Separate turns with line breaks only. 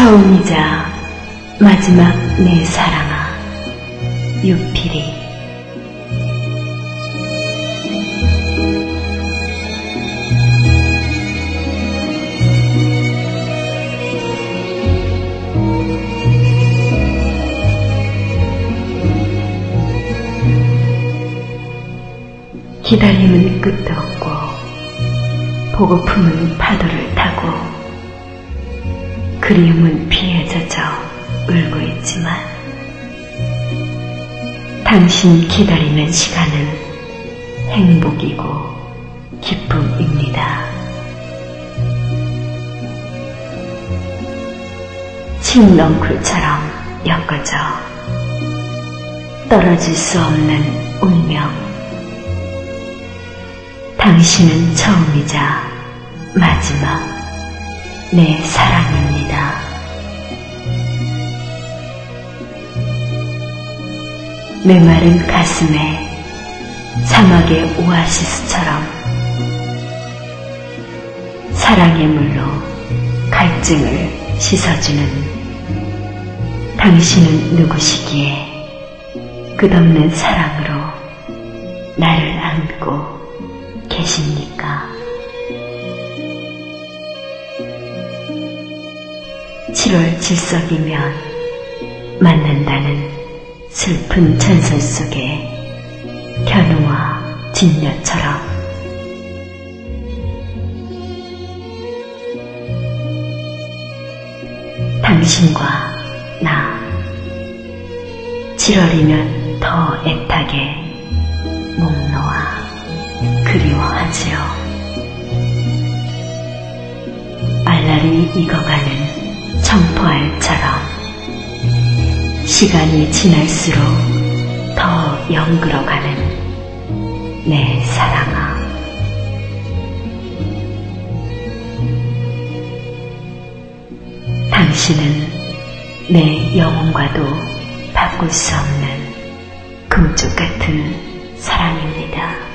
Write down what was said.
처음이자 마지막 내 사랑아 유필이. 기다림은 끝도 없고 보고품은 파도를 타고 그리움은 피에 젖어 울고 있지만. 당신 기다리는 시간은 행복이고 기쁨입니다. 칡넝쿨처럼 엮어져 떨어질 수 없는 운명. 당신은 처음이자 마지막 내 사랑 메마른 가슴에 사막의 오아시스처럼 사랑의 물로 갈증을 씻어주는 당신은 누구시기에 끝없는 사랑으로 나를 안고 계십니까? 7월 질석이면 만난다는 슬픈 전설 속에 견우와 진녀처럼 당신과 나 7월이면 더 애타게 목 놓아 그리워하지요. 알날이 익어가는 청포알처럼 시간이 지날수록 더 영글어가는 내 사랑아. 당신은 내 영혼과도 바꿀 수 없는 금쪽 같은 사랑입니다.